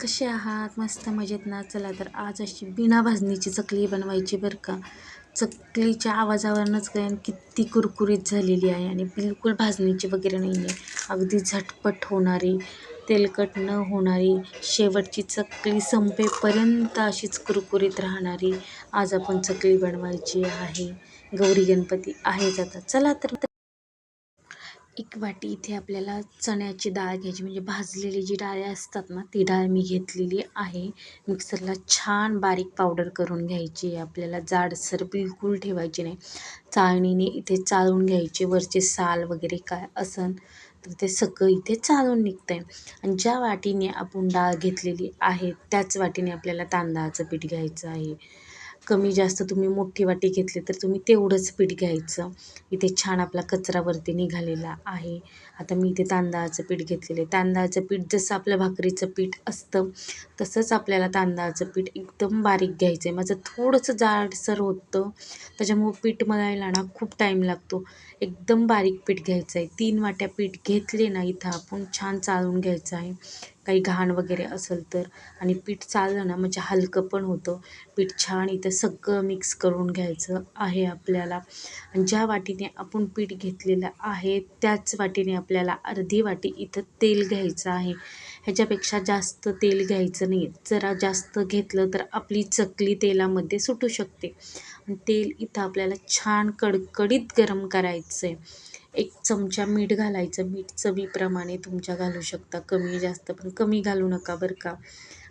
कसे आहात? मस्त मजेत ना? चला तर आज अशी बिना भाजणीची चकली बनवायची बरं का. चकलीच्या आवाजावरनंच काय किती कुरकुरीत झालेली आहे आणि बिलकुल भाजणीची वगैरे नाही आहे. अगदी झटपट होणारी तेलकट न होणारी शेवटची चकली संपेपर्यंत अशीच कुरकुरीत राहणारी आज आपण चकली बनवायची आहे. गौरी गणपती आहेच आता चला तर एक वाटी इथे आपल्याला चण्याची डाळ घ्यायची. म्हणजे भाजलेली जी डाळ असतात ना ती डाळ मी घेतलेली आहे. मिक्सरला छान बारीक पावडर करून घ्यायची आपल्याला जाडसर बिलकुल ठेवायची नाही. चाळणीने इथे चाळून घ्यायचे. वरचे साल वगैरे काय असन तर ते सगळं इथे चाळून निघतं आहे आणि ज्या वाटीने आपण डाळ घेतलेली आहे त्याच वाटीने आपल्याला तांदळाचं पीठ घ्यायचं आहे. कमी जास्त तुम्ही मोठी वाटी घेतली तर तुम्ही तेवढंच पीठ घ्यायचं. इथे छान आपला कचरावरती निघालेला आहे. आता मी इथे तांदळाचं पीठ घेतलेलं आहे. तांदळाचं पीठ जसं आपलं भाकरीचं पीठ असतं तसंच आपल्याला तांदळाचं पीठ एकदम बारीक घ्यायचं आहे माझं थोडंसं जाडसर होतं त्याच्यामुळं पीठ मळायला ना खूप टाईम लागतो. एकदम बारीक पीठ घ्यायचं आहे तीन वाट्या पीठ घेतले ना इथं आपण छान चाळून घ्यायचं आहे. काही घाण वगैरे असेल तर. आणि पीठ चाललं ना म्हणजे हलकं पण होतं. पीठ छान इथं सगळं मिक्स करून घ्यायचं आहे आपल्याला. आणि ज्या वाटीने आपण पीठ घेतलेलं आहे त्याच वाटीने आपल्याला अर्धी वाटी इथं तेल घ्यायचं आहे. ह्याच्यापेक्षा जास्त तेल घ्यायचं नाही. जरा जास्त घेतलं तर आपली चकली तेलामध्ये सुटू शकते. तेल इथं आपल्याला छान कडकडीत गरम करायचं आहे एक चमचा मीठ घालायचं. मीठ चवीप्रमाणे तुमच्या घालू शकता. कमी जास्त पण कमी घालू नका बरं का.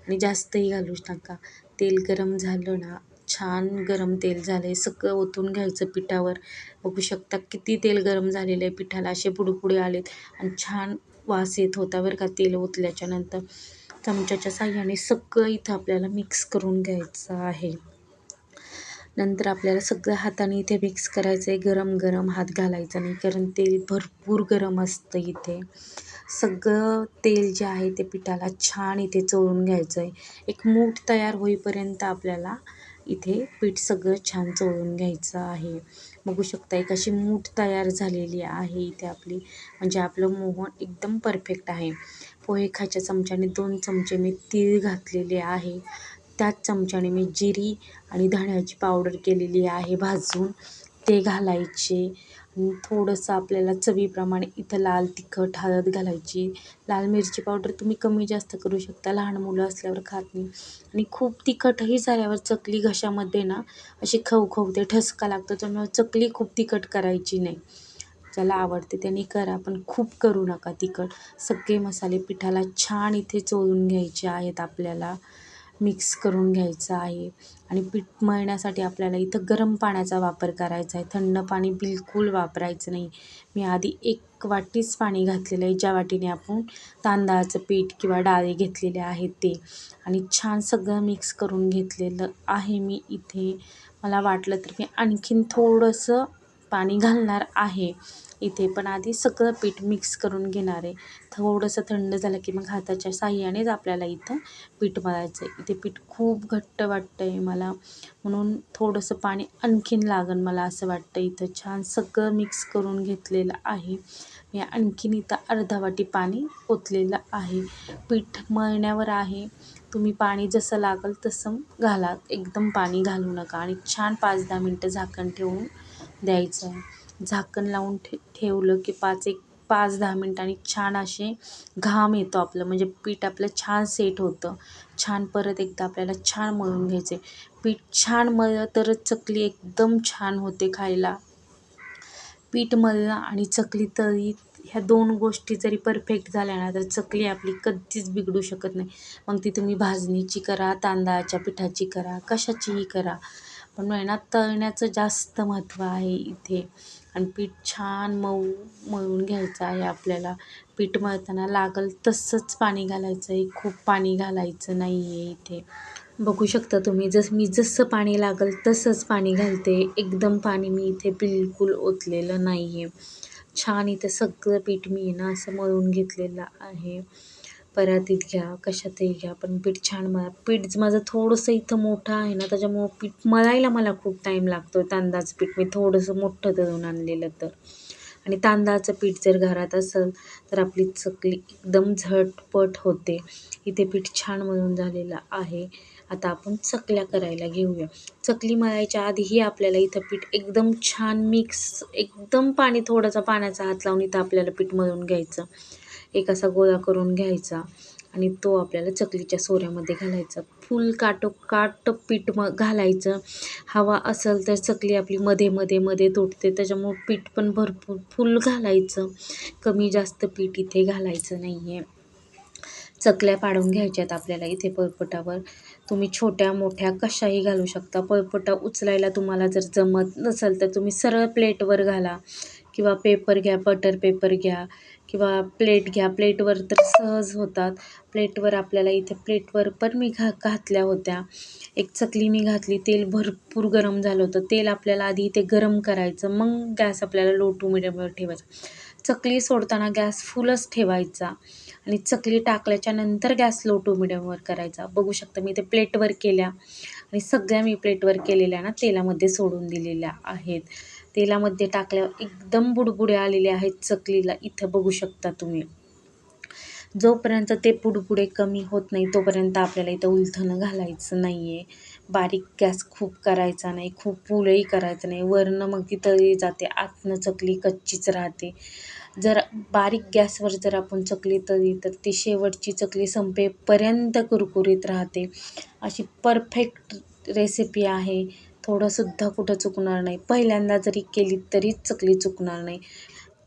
आणि जास्तही घालू नका. तेल गरम झालं ना छान गरम तेल झालं आहे सगळं ओतून घ्यायचं पिठावर. बघू शकता किती तेल गरम झालेलं आहे पिठाला. असे पुढे आलेत. आणि छान वास येत होता बरं का तेल ओतल्याच्यानंतर चमच्याच्या साह्याने सगळं इथं आपल्याला मिक्स करून घ्यायचं आहे. नंतर आपल्याला सगळं हाताने इथे मिक्स करायचं आहे गरम गरम हात घालायचा नाही कारण तेल भरपूर गरम असतं इथे. सगळं तेल जे आहे ते पिठाला छान इथे चोळून घ्यायचं आहे एक मूठ तयार होईपर्यंत आपल्याला इथे पीठ सगळं छान चोळून घ्यायचं आहे. बघू शकता एक अशी मूठ तयार झालेली आहे इथे आपली. म्हणजे आपलं मोहन एकदम परफेक्ट आहे. पोहे खायच्या चमच्याने दोन चमचे मी तीळ घातलेले आहे. त्याच चमच्याने मी जिरी आणि धण्याची पावडर केलेली आहे भाजून. ते घालायचे. थोडंसं आपल्याला चवीप्रमाणे इथं लाल तिखट हळद घालायची. लाल मिरची पावडर तुम्ही कमी जास्त करू शकता. लहान मुलं असल्यावर खात नाही. आणि खूप तिखटही झाल्यावर चकली घशामध्ये ना अशी खवखवते ठसका लागतो. त्यामुळे चकली खूप तिखट करायची नाही. ज्याला आवडते त्याने करा पण खूप करू नका तिखट. सगळे मसाले पिठाला छान इथे चोळून घ्यायचे आहेत आपल्याला. मिक्स करून घ्यायचं आहे. आणि पीठ मळण्यासाठी आपल्याला इथं गरम पाण्याचा वापर करायचा आहे. थंड पाणी बिलकुल वापरायचं नाही. मी आधी एक वाटीच पाणी घातलेलं आहे. ज्या वाटीने आपण तांदळाचं पीठ किंवा डाळी घेतलेले आहेत ते. आणि छान सगळं मिक्स करून घेतलेलं आहे मी इथे. मला वाटलं तर मी आणखीन थोडंसं पाणी घालणार आहे. इथे. पण आधी सगळं पीठ मिक्स करून घेणार आहे. थोडंसं थंड झालं की मग हाताच्या साह्यानेच आपल्याला इथं पीठ मळायचं आहे. इथे पीठ खूप घट्ट वाटतं आहे मला. म्हणून थोडंसं पाणी आणखीन लागन मला असं वाटतं इथं. छान सगळं मिक्स करून घेतलेलं आहे. मी आणखीन इथं अर्धा वाटी पाणी ओतलेलं आहे. पीठ मळण्यावर आहे. तुम्ही पाणी जसं लागेल तसं घाला. एकदम पाणी घालू नका. आणि छान पाच दहा मिनटं झाकण ठेवून द्यायचं आहे. झाकण लावून ठे ठेवलं की पाच एक पाच दहा मिनटांनी छान असे घाम येतो आपलं. म्हणजे पीठ आपलं छान सेट होतं. छान परत एकदा आपल्याला छान मळून घ्यायचं. आहे पीठ छान मळलं तरच चकली एकदम छान होते खायला. पीठ मळलं आणि चकली तळी ह्या दोन गोष्टी जरी परफेक्ट झाल्या ना तर चकली आपली कधीच बिघडू शकत नाही. मग ती तुम्ही भाजणीची करा तांदळाच्या पिठाची करा कशाचीही करा. पण आहे ना तळण्याचं जास्त महत्त्व आहे इथे. आणि पीठ छान मऊ मळून घ्यायचं आहे आपल्याला. पीठ मळताना लागल तसंच पाणी घालायचं आहे. खूप पाणी घालायचं नाही आहे इथे. बघू शकता तुम्ही जसं मी जसं पाणी लागल तसंच पाणी घालते. एकदम पाणी मी इथे बिलकुल ओतलेलं नाही आहे छान इथं सगळं पीठ मी ना असं मळून घेतलेलं आहे. परातीत घ्या कशातही घ्या पण पीठ छान मळा पीठ माझं थोडंसं इथं मोठं आहे ना त्याच्यामुळं पीठ मळायला मला खूप टाईम लागतो तांदळाचं पीठ. मी थोडंसं मोठं दळून आणलेलं तर. आणि तांदळाचं पीठ जर घरात असेल तर आपली चकली एकदम झटपट होते. इथे पीठ छान मळून झालेलं आहे. आता आपण चकल्या करायला घेऊया. चकली मळायच्या आधीही आपल्याला इथं पीठ एकदम छान मिक्स एकदम पाणी थोडासा पाण्याचा हात लावून इथं आपल्याला पीठ मळून घ्यायचं. एक असा गोळा करून घ्यायचा आणि तो आपल्याला चकलीच्या सोऱ्यामध्ये घालायचा. फुल काटो काट पीठ मग घालायचं. हवा असेल तर चकली आपली मध्ये मध्ये मध्ये तुटते. त्याच्यामुळं पीठ पण भरपूर फुल घालायचं. कमी जास्त पीठ इथे घालायचं नाही आहे चकल्या पाडून घ्यायच्यात आपल्याला इथे पळपटावर. तुम्ही छोट्या मोठ्या कशाही घालू शकता. पळपटा उचलायला तुम्हाला जर जमत नसेल तर तुम्ही सरळ प्लेटवर घाला. किंवा पेपर घ्या बटर पेपर घ्या किंवा प्लेट घ्या. प्लेटवर तर सहज होतात. प्लेटवर आपल्याला इथे प्लेटवर पण मी घा घातल्या होत्या. एक चकली मी घातली. तेल भरपूर गरम झालं होतं. तेल आपल्याला आधी इथे गरम करायचं. मग गॅस आपल्याला लो टू मिडियमवर ठेवायचा. चकली सोडताना गॅस फुलच ठेवायचा आणि चकली टाकल्याच्या नंतर गॅस लो टू मिडियमवर करायचा. बघू शकता मी ते प्लेटवर केल्या आणि सगळ्या मी प्लेटवर केलेल्या ना तेलामध्ये सोडून दिलेल्या आहेत. तेलामध्ये टाकल्यावर एकदम बुडबुडे आलेले आहेत चकलीला. इथं बघू शकता तुम्ही. जोपर्यंत ते बुडबुडे कमी होत नाही तोपर्यंत आपल्याला इथं उलथनं घालायचं नाही आहे बारीक गॅस खूप करायचा नाही खूप पुलंही करायचं नाही. वरनं मग ती तळी जाते आतनं चकली कच्चीच राहते. जर बारीक गॅसवर जर आपण चकली तळली तर ती शेवटची चकली संपेपर्यंत कुरकुरीत राहते. अशी परफेक्ट रेसिपी आहे. थोडंसुद्धा कुठं चुकणार नाही. पहिल्यांदा जरी केली तरी चकली चुकणार नाही.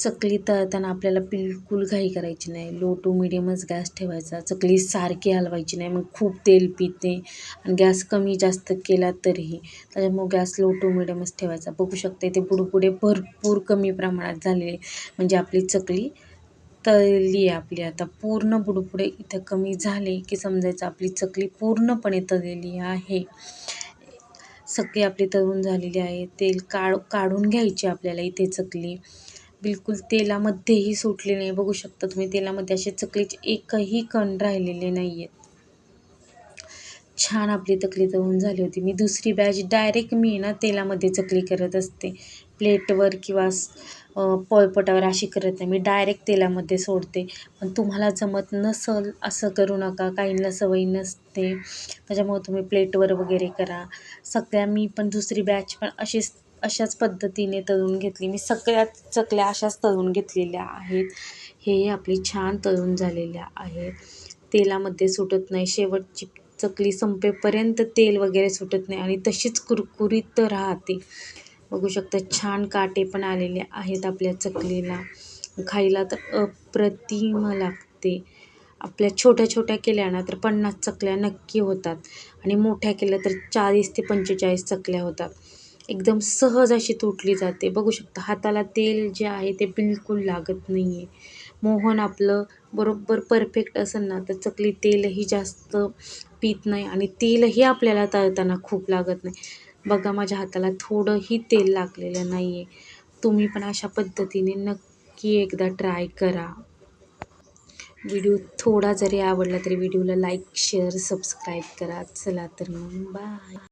चकली तळताना आपल्याला बिलकुल घाई करायची नाही. लो टू मिडियमच गॅस ठेवायचा. चकली सारखी हलवायची नाही. मग खूप तेल पिते आणि गॅस कमी जास्त केला तरीही. त्याच्यामुळे गॅस लो टू मिडियमच ठेवायचा. बघू शकते ते बुडबुडे भरपूर कमी प्रमाणात झालेले. म्हणजे आपली चकली तळली आहे आपली. आता पूर्ण बुडबुडे इथं कमी झाले की समजायचं आपली चकली पूर्णपणे तळलेली आहे. सगळी आपली तळून झालेली आहे तेल काढ काढून घ्यायची आपल्याला इथे चकली. बिलकुल तेलामध्येही सुटले नाही. बघू शकता तुम्ही तेलामध्ये असे चकलीचे एकही कण राहिलेले नाही आहेत छान आपली चकली तळून झाली होती. मी दुसरी बॅच डायरेक्ट मी ना तेलामध्ये चकली करत असते. प्लेटवर किंवा पोळपटावर अशी करत नाही. मी डायरेक्ट तेलामध्ये सोडते. पण तुम्हाला जमत नसल असं करू नका. काहींना सवय नसते. त्याच्यामुळे तुम्ही प्लेटवर वगैरे करा. सगळ्या मी पण दुसरी बॅच पण अशीच अशाच पद्धतीने तळून घेतली. मी सगळ्यात चकल्या अशाच तळून घेतलेल्या आहेत. हे आपली छान तळून झालेल्या आहेत. तेलामध्ये सुटत नाही. शेवटची चकली संपेपर्यंत तेल वगैरे सुटत नाही. आणि तशीच कुरकुरीत राहते. बघू शकता छान काटे पण आलेले आहेत आपल्या चकलीला. खायला तर अप्रतिम लागते. आपल्या छोट्या छोट्या केल्या ना तर पन्नास चकल्या नक्की होतात. आणि मोठ्या केल्या तर चाळीस ते पंचेचाळीस चकल्या होतात. एकदम सहज अशी तुटली जाते. बघू शकता हाताला तेल जे आहे ते बिलकुल लागत नाही आहे मोहन आपलं बरोबर परफेक्ट असेल ना तर चकली तेलही जास्त पित नाही आणि तेलही आपल्याला तळताना खूप लागत नाही. बघा माझ्या हाताला थोडंही तेल लागलेलं नाही आहे तुम्ही पण अशा पद्धतीने नक्की एकदा ट्राय करा. व्हिडिओ थोडा जरी आवडला तरी व्हिडिओला लाईक शेअर सबस्क्राईब करा. चला तर मग बाय.